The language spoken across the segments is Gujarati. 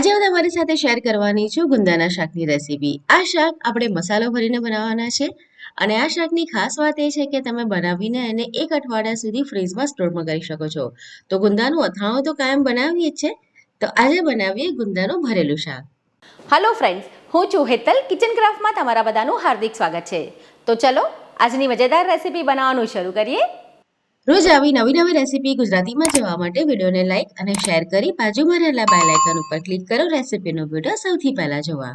આજે હું તમારી સાથે શેર કરવાની છું ગુંદાના શાકની રેસીપી આ શાક આપણે મસાલો ભરીને બનાવવાના છે અને આ શાકની ખાસ વાત એ છે કે તમે બનાવીને એને એક અઠવાડિયા સુધી ફ્રીઝમાં સ્ટોરમાં કરી શકો છો. તો ગુંદાનું અથાણું તો કાયમ બનાવીએ જ છે. તો આજે બનાવીએ ગુંદાનું ભરેલું શાક. હલો ફ્રેન્ડ્સ હું છું હેતલ કિચન ક્રાફ્ટમાં તમારા બધાનું હાર્દિક સ્વાગત છે. તો ચલો, આજની મજેદાર રેસીપી બનાવવાનું શરૂ કરીએ. રોજ આવી નવી નવી રેસીપી ગુજરાતીમાં જોવા માટે વિડીયોને લાઇક અને શેર કરી બાજુમાં રહેલા બેલ આઇકન ઉપર ક્લિક કરો રેસીપીનો વીડિયો સૌથી પહેલાં જોવા.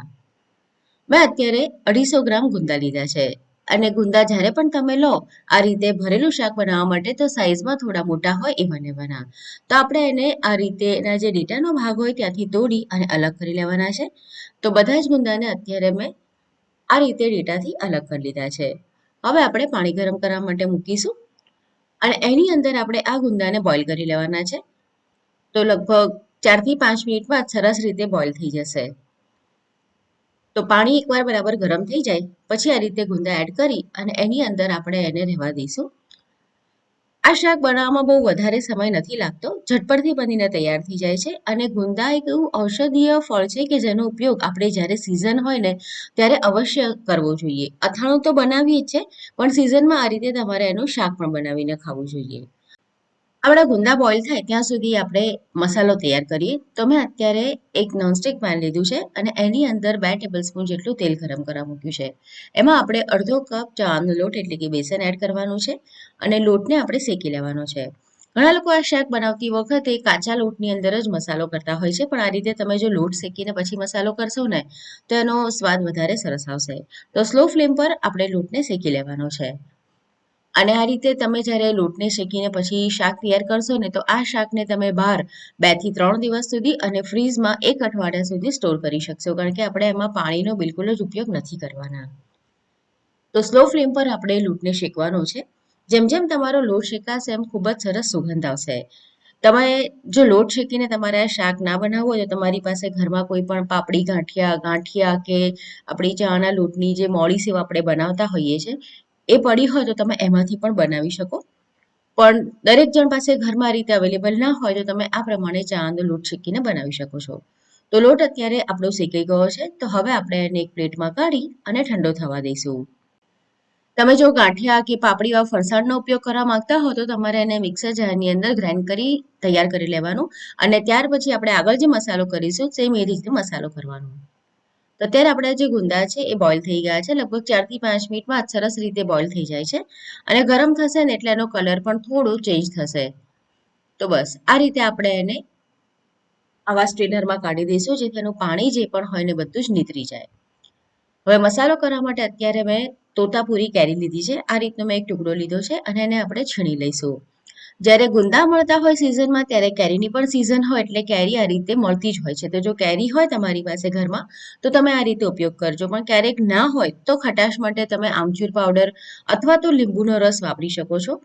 મેં અત્યારે અઢીસો ગ્રામ ગુંદા લીધા છે અને ગુંદા જ્યારે પણ તમે લો, આ રીતે ભરેલું શાક બનાવવા માટે તો સાઇઝમાં થોડા મોટા હોય એ મને બના. તો આપણે એને આ રીતે એના જે ડેટાનો ભાગ હોય ત્યાંથી તોડી અને અલગ કરી લેવાના છે. તો બધા જ ગુંદાને અત્યારે મેં આ રીતે ડેટાથી અલગ કરી લીધા છે. હવે આપણે પાણી ગરમ કરવા માટે મૂકીશું. અને એની અંદર આપણે આ ગુંદાને બોઇલ કરી લેવાના છે. તો લગભગ ચારથી પાંચ મિનિટમાં સરસ રીતે બોઇલ થઈ જશે. તો પાણી એકવાર બરાબર ગરમ થઈ જાય, પછી આ રીતે ગુંદા એડ કરી અને એની અંદર આપણે એને રહેવા દઈશું. આ શાક બનાવવામાં બહુ વધારે સમય નથી લાગતો, ઝટપટથી બનીને તૈયાર થઈ જાય છે અને ગુંદા એક એવું ઔષધીય ફળ છે કે જેનો ઉપયોગ આપણે જ્યારે સિઝન હોય ને, ત્યારે અવશ્ય કરવો જોઈએ. અથાણું તો બનાવીએ જ છે, પણ સિઝનમાં આ રીતે તમારે એનું શાક પણ બનાવીને ખાવું જોઈએ. આપણા ગુંદા બોઇલ થાય ત્યાં સુધી આપણે મસાલો તૈયાર કરીએ. તો મેં અત્યારે એક નોનસ્ટિક પેન લીધું છે અને એની અંદર બે ટેબલ સ્પૂન જેટલું તેલ ગરમ કરવા મૂક્યું છે. એમાં આપણે અડધો કપ ચાનો લોટ એટલે કે બેસન એડ કરવાનું છે અને લોટને આપણે શેકી લેવાનો છે. ઘણા લોકો આ શાક બનાવતી વખતે કાચા લોટની અંદર જ મસાલો કરતા હોય છે, પણ આ રીતે તમે જો લોટ શેકીને પછી મસાલો કરશો ને, તો એનો સ્વાદ વધારે સરસ આવશે. તો સ્લો ફ્લેમ પર આપણે લોટને શેકી લેવાનો છે. અને આ રીતે તમે જ્યારે લોટને શેકીને પછી શાક તૈયાર કરશો ને, તો આ શાકને તમે બહાર બેથી ત્રણ દિવસ સુધી અને ફ્રીઝમાં એક અઠવાડિયા સુધી સ્ટોર કરી શકશો, કારણ કે આપણે એમાં પાણીનો બિલકુલ જ ઉપયોગ નથી કરવાના. તો સ્લો ફ્લેમ પર આપણે લોટને શેકવાનો છે. જેમ જેમ તમારો લોટ શેકાશે એમ ખૂબ જ સરસ સુગંધ આવશે. તમે જો લોટ શેકીને તમારે આ શાક ના બનાવવું હોય, તો તમારી પાસે ઘરમાં કોઈ પણ પાપડી ગાંઠિયા ગાંઠિયા કે આપણી ચાના લોટની જે મોડી સેવ આપણે બનાવતા હોઈએ છીએ એ પડી હોય તો તમે એમાંથી પણ બનાવી શકો. પણ દરેક જણ પાસે ઘરમાં રીતે અવેલેબલ ના હોય તો તમે આ પ્રમાણે ચાનો લોટ શેકીને બનાવી શકો છો. તો લોટ અત્યારે આપણો શેકાઈ ગયો છે, તો હવે આપણે એને એક પ્લેટમાં કાઢી અને ઠંડો થવા દઈશું. તમે જો ગાંઠિયા કે પાપડી વા ફરસાણનો ઉપયોગ કરવા માંગતા હો તો તમારે એને મિક્સર જારની અંદર ગ્રાઇન્ડ કરી તૈયાર કરી લેવાનું અને ત્યાર પછી આપણે આગળ જે મસાલો કરીશું સેમ એ રીતે મસાલો કરવાનો. તો અત્યારે આપણા જે ગુંદા છે એ બોઇલ થઈ ગયા છે. લગભગ ચારથી પાંચ મિનિટમાં સરસ રીતે બોઇલ થઈ જાય છે. અને ગરમ થશે ને એટલે એનો કલર પણ થોડો ચેન્જ થશે. તો બસ, આ રીતે આપણે એને આવા સ્ટ્રેનરમાં કાઢી દઈશું, જેથી એનું પાણી જે પણ હોય ને બધું જ નીતરી જાય. હવે મસાલો કરવા માટે અત્યારે મેં તોતાપુરી કેરી લીધી છે. આ રીતનો મેં એક ટુકડો લીધો છે અને એને આપણે છીણી લઈશું. જ્યારે ગુંદા મળતા હોય સિઝનમાં ત્યારે કેરીની પણ સિઝન હોય એટલે કેરી આ રીતે મળતી જ હોય છે. તો જો કેરી હોય તમારી પાસે ઘરમાં, તો તમે આ રીતે ઉપયોગ કરજો. પણ ક્યારેક ના હોય, તો ખટાશ માટે તમે આમચૂર પાવડર અથવા તો લીંબુનો રસ વાપરી શકો છો.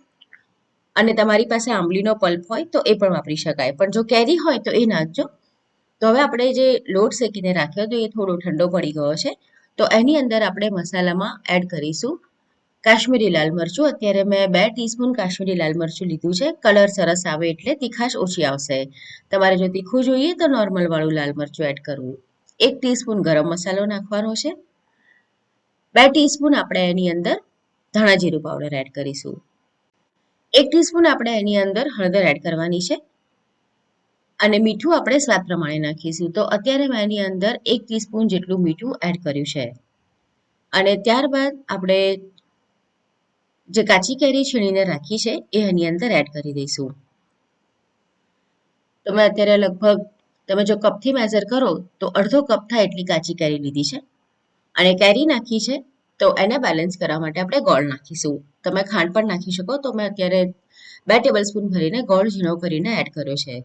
અને તમારી પાસે આંબલીનો પલ્પ હોય, તો એ પણ વાપરી શકાય. પણ જો કેરી હોય, તો એ નાખજો તો હવે આપણે જે લોટ શેકીને રાખ્યો તો એ થોડો ઠંડો પડી ગયો છે. તો એની અંદર આપણે મસાલામાં એડ કરીશું. કાશ્મીરી લાલ મરચું. અત્યારે મેં બે ટીસ્પૂન કાશ્મીરી લાલ મરચું લીધું છે. કલર સરસ આવે એટલે તીખાશ ઓછી આવશે. તમારે જો તીખું જોઈએ તો નોર્મલ વાળું લાલ મરચું એડ કરવું. એક ટીસ્પૂન ગરમ મસાલો નાખવાનો છે. બે ટીસ્પૂન આપણે એની અંદર ધાણા જીરું પાવડર એડ કરીશું. એક ટીસ્પૂન આપણે એની અંદર હળદર એડ કરવાની છે. અને મીઠું આપણે સ્વાદ પ્રમાણે નાખીશું. તો અત્યારે મેં એની અંદર એક ટીસ્પૂન જેટલું મીઠું એડ કર્યું છે. અને ત્યારબાદ આપણે જે કાચી કેરી છીણીને રાખી છે, એ એની અંદર એડ કરી દઈશું. તમે અત્યારે લગભગ, તમે જો કપથી મેઝર કરો, તો અડધો કપ થાય એટલી કાચી કેરી લીધી છે. અને કેરી નાખી છે, તો એને બેલેન્સ કરવા માટે આપણે ગોળ નાખીશું. તમે ખાંડ પણ નાખી શકો, તો મેં અત્યારે બે ટેબલ સ્પૂન ભરીને ગોળ ઝીણો કરીને એડ કર્યો છે.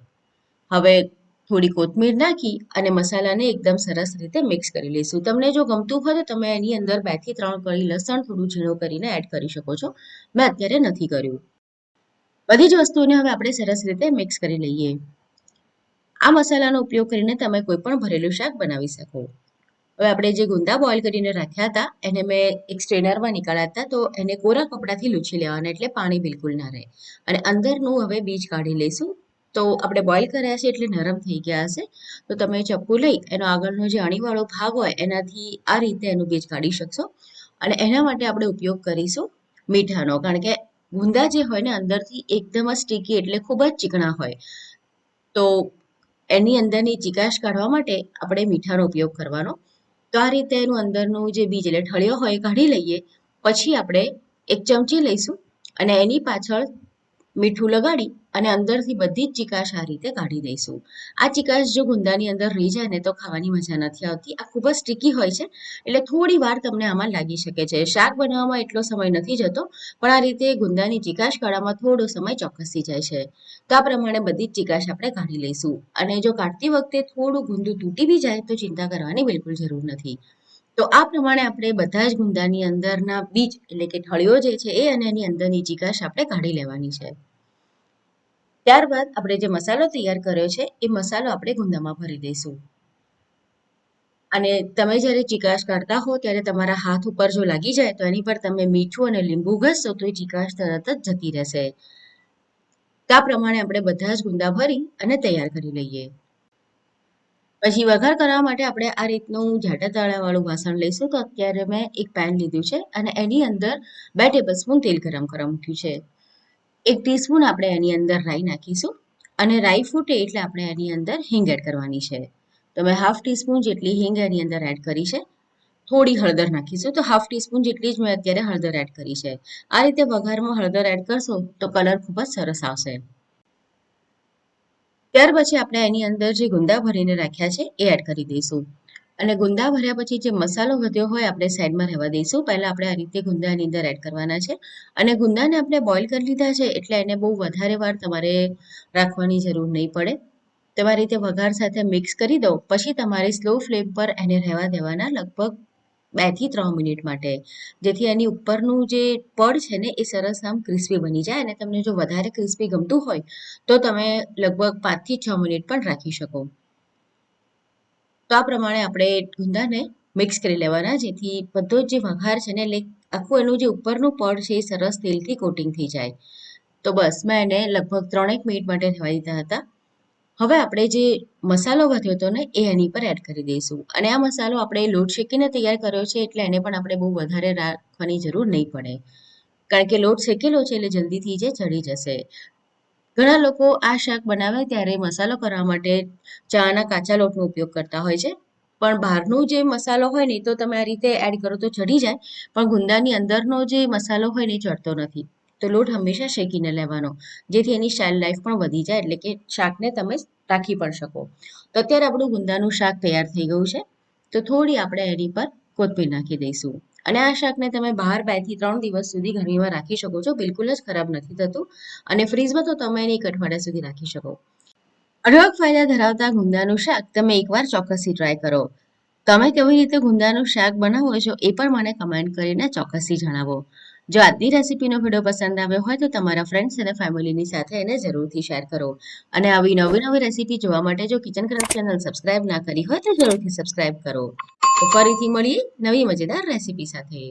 હવે થોડી કોથમીર નાખી અને મસાલાને એકદમ સરસ રીતે મિક્સ કરી લઈશું. તમને જો ગમતું હોય તો તમે એની અંદર બેથી ત્રણ કળી લસણ થોડું ઝીણું કરીને એડ કરી શકો છો. મેં અત્યારે નથી કર્યું. બધી જ વસ્તુઓને હવે આપણે સરસ રીતે મિક્સ કરી લઈએ. આ મસાલાનો ઉપયોગ કરીને તમે કોઈ પણ ભરેલું શાક બનાવી શકો. હવે આપણે જે ગુંદા બોઇલ કરીને રાખ્યા હતા, એને મેં એક સ્ટ્રેનરમાં નીકાળ્યા હતા, તો એને કોરા કપડાથી લૂછી લેવાના એટલે પાણી બિલકુલ ના રહે. અને અંદરનું હવે બીજ કાઢી લઈશું. તો આપણે બોઇલ કર્યા છે એટલે નરમ થઈ ગયા હશે. તો તમે ચપ્પુ લઈ એનો આગળનો જે અણીવાળો ભાગ હોય એનાથી આ રીતે એનું બીજ કાઢી શકશો. અને એના માટે આપણે ઉપયોગ કરીશું મીઠાનો. કારણ કે ગુંદા જે હોય ને અંદરથી એકદમ જ સ્ટીકી એટલે ખૂબ જ ચીકણા હોય. તો એની અંદરની ચીકાશ કાઢવા માટે આપણે મીઠાનો ઉપયોગ કરવાનો. તો આ રીતે એનું અંદરનું જે બીજ એટલે ઠળિયો હોય કાઢી લઈએ. પછી આપણે એક ચમચી લઈશું અને એની પાછળ મીઠું લગાડી અને અંદરથી બધી જ ચિકાશ આ રીતે કાઢી દઈશું. આ ચિકાશ જો ગુંદાની અંદર રહી જાય ને તો ખાવાની મજા નથી આવતી. આ ખૂબ જ સ્ટીકી હોય છે, એટલે થોડી વાર તમને આમાં લાગી શકે છે. શાક બનાવવામાં એટલો સમય નથી જતો, પણ આ રીતે ગુંદાની ચિકાશ કાઢવામાં થોડો સમય ચોક્કસી જાય છે. તો આ પ્રમાણે બધી જ ચિકાશ આપણે કાઢી લઈશું. અને જો કાઢતી વખતે થોડું ગુંદું તૂટી બી જાય તો ચિંતા કરવાની બિલકુલ જરૂર નથી. તો આ પ્રમાણે આપણે બધા જ ગુંદાની અંદરના બીજ એટલે કે ઠળિયો જે છે એ અને એની અંદરની ચિકાશ આપણે કાઢી લેવાની છે. ત્યારબાદ આપણે જે મસાલો તૈયાર કર્યો છે, એ મસાલો આપણે ગુંદામાં ભરી દઈશું. અને તમે જ્યારે ચીકાશ કાઢતા હો, ત્યારે તમારા હાથ ઉપર જો લાગી જાય, તો એની પર તમે મીઠું અને લીંબુ ઘસશો તો એ ચીકાશ તરત જ જતી રહેશે. તા પ્રમાણે આપણે બધા જ ગુંદા ભરી અને તૈયાર કરી લઈએ. પછી વઘાર કરવા માટે આપણે આ રીતનું જાડા તાળાવાળું વાસણ લઈશું. તો અત્યારે મેં એક પેન લીધું છે અને એની અંદર બે ટેબલ સ્પૂન તેલ ગરમ કરવા મૂક્યું છે. એક ટીસ્પૂન આપણે એની અંદર રાઈ નાખીશું અને રાઈ ફૂટે એટલે આપણે એની અંદર હિંગ એડ કરવાની છે. તો મેં હાફ ટીસ્પૂન જેટલી હિંગ એની અંદર એડ કરી છે. થોડી હળદર નાખીશું. તો હાફ ટીસ્પૂન જેટલી જ મેં અત્યારે હળદર એડ કરી છે. આ રીતે વઘારમાં હળદર એડ કરશો તો કલર ખૂબ જ સરસ આવશે. ત્યાર પછી આપણે એની અંદર જે ગુંદા ભરીને રાખ્યા છે એ એડ કરી દઈશું. અને ગુંદા ભર્યા પછી જે મસાલો વધ્યો હોય આપણે સાઈડમાં રહેવા દઈશું. પહેલાં આપણે આ રીતે ગુંદાની અંદર એડ કરવાના છે. અને ગુંદાને આપણે બોઇલ કરી લીધા છે એટલે એને બહુ વધારે વાર તમારે રાખવાની જરૂર નહીં પડે. તમારી રીતે વઘાર સાથે મિક્સ કરી દો. પછી તમારે સ્લો ફ્લેમ પર એને રહેવા દેવાના લગભગ બેથી ત્રણ મિનિટ માટે. જેથી એની ઉપરનું જે પડ છે ને એ સરસ આમ ક્રિસ્પી બની જાય અને તમને જો વધારે ક્રિસ્પી ગમતું હોય તો તમે લગભગ પાંચથી છ મિનિટ પણ રાખી શકો. તો આ પ્રમાણે આપણે ગુંદાને મિક્સ કરી લેવાના, જેથી બધો જ વઘાર છે ને એટલે આખું એનું જે ઉપરનું પડ છે એ સરસ તેલથી કોટિંગ થઈ જાય. તો બસ, મેં એને લગભગ ત્રણેક મિનિટ માટે રહેવા દીધા હતા. હવે આપણે જે મસાલો વધ્યો હતો ને, એ એની પર એડ કરી દઈશું. અને આ મસાલો આપણે લોટ શેકીને તૈયાર કર્યો છે, એટલે એને પણ આપણે બહુ વધારે રાખવાની જરૂર નહીં પડે. કારણ કે લોટ શેકેલો છે, એટલે જલ્દીથી જે ચડી જશે. ઘણા લોકો આ શાક બનાવે ત્યારે મસાલો કરવા માટે ચાના કાચા લોટનો ઉપયોગ કરતા હોય છે. પણ બહારનું જે મસાલો હોય ને તો તમે આ રીતે એડ કરો તો ચડી જાય, પણ ગુંદાની અંદરનો જે મસાલો હોય ને ચડતો નથી. તો લોટ હંમેશા શેકીને લેવાનો, જેથી એની શેલ લાઈફ પણ વધી જાય, એટલે કે શાકને તમે રાખી પણ શકો. તો અત્યારે આપણું ગુંદાનું શાક તૈયાર થઈ ગયું છે. તો થોડી આપણે એની પર કોથમીર નાખી દઈશું. અને આ શાકને તમે બહાર બેથી ત્રણ દિવસ સુધી ગરમીમાં રાખી શકો છો. બિલકુલ જ ખરાબ નથી થતું. અને ફ્રીઝમાં તો તમે એને એક અઠવાડિયા સુધી રાખી શકો. અઢળક ફાયદા ધરાવતા ગુંદાનું શાક તમે એકવાર ચોક્કસથી ટ્રાય કરો. તમે કેવી રીતે ગુંદાનું શાક બનાવો છો એ પણ મને કમેન્ટ કરીને ચોક્કસથી જણાવો. જો આજની રેસીપીનો વીડિયો પસંદ આવ્યો હોય તો તમારા ફ્રેન્ડ્સ અને ફેમિલીની સાથે એને જરૂરથી શેર કરો. અને આવી નવી નવી રેસીપી જોવા માટે જો કિચન ક્રાફ્ટ ચેનલ સબસ્ક્રાઇબ ના કરી હોય તો જરૂરથી સબસ્ક્રાઇબ કરો. તો ફરીથી મળીએ નવી મજેદાર રેસીપી સાથે.